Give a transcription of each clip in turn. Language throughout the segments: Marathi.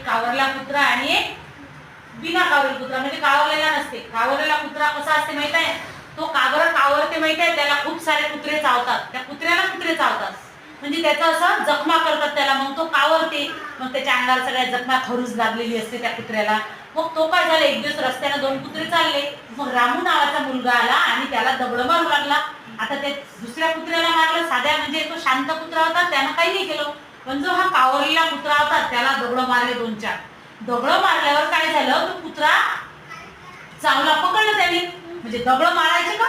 एक कावरला कुत्रा आणि एक बिना कावरेल कुत्रा म्हणजे कावरलेला नसते. कावरलेला कुत्रा कसा असते माहीत आहे? तो काबर कावरते माहीत आहे? त्याला खूप सारे कुत्रे चावतात. त्या कुत्र्याला कुत्रे चावतात. म्हणजे त्याचं असं जखमा करतात त्याला. मग तो कावरते. मग त्याच्या अंगावर सगळ्या जखमा खरूज लागलेली असते त्या कुत्र्याला. मग तो काय झाला? एक दिवस रस्त्यानं दोन कुत्रे चालले. मग रामू नावाचा मुलगा आला आणि त्याला दगड मारू लागला. आता ते दुसऱ्या कुत्र्याला मारलं. साध्या म्हणजे तो शांत कुत्रा होता. त्यानं काही नाही केलं. पण जो हा कावरलेला कुत्रा त्याला दगड मारले दोन चार. दगड मारल्यावर काय झालं? तो कुत्रा चावला. पकडलं त्याने. म्हणजे दगड मारायचे का?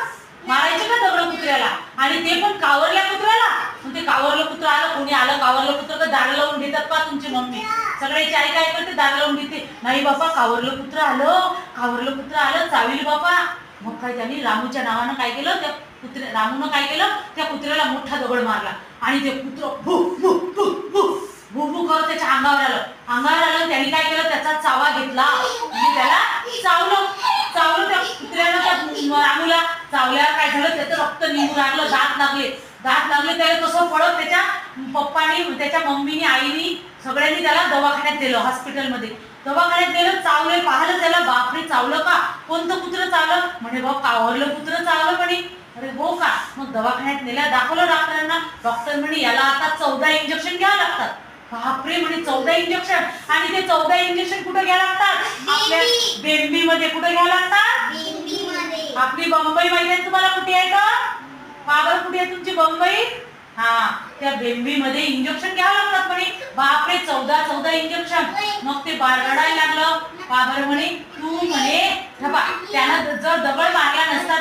मारायचे का दगड कुत्र्याला? आणि ते पण कावरल्या कुत्र्याला? ते कावरलं कुत्र आलं. कोणी आलं कावरलं कुत्र का? दार लावून घेतात का तुमची मम्मी? सगळ्याची आई काय करते दार लावून घेते नाही बापा कावरलं कुत्र आलं. कावरलं कुत्र आलं. चावील बापा. मग काय त्यांनी रामूच्या नावानं काय केलं? त्या कुत्र्या रामूनं काय केलं? त्या कुत्र्याला मोठा दगड मारला. आणि ते कुत्र भू भू भू भू भू करत त्याच्या अंगावर आलं. अंगावर आलं त्यांनी काय केलं? त्याचा चावा घेतला. आणि त्याला चावलं. चावलं त्या कुत्र्यानं त्या रामूला. चावल्यावर काय झालं? त्याचं रक्त निघून लागलं दात लागले. दात लागले त्याला कसं पडत त्याच्या पप्पानी त्याच्या मम्मीनी आईनी सगळ्यांनी त्याला दवाखान्यात दिलं हॉस्पिटलमध्ये. दवाखान्यात नेलं चावले पाहिलं त्याला बापरे चावलं का? कोणतं कुत्रं चावलं? म्हणे भाऊ कावरलं कुत्रं चावलं म्हणे? अरे हो का? मग दवाखान्यात नेल्या दाखवलं डॉक्टरांना. डॉक्टर म्हणे याला आता चौदा इंजेक्शन घ्यावं लागतात. बापरे म्हणे चौदा इंजेक्शन आणि ते चौदा इंजेक्शन कुठे घ्यावं लागतात? आपल्या बेंबी मध्ये कुठे घ्यावं लागतात. आपली बंबई माहिती आहे तुम्हाला कुठे आहे का बाबर कुठे आहे तुमची बंबई? हा त्या बेंबी मध्ये इंजेक्शन घ्यावं लागतात म्हणे. बापरे चौदा चौदा इंजेक्शन मग ते बाळ रडायला लागलं बाबर म्हणे? तू म्हणे हे बा, त्यानं जर दगड मारला नसता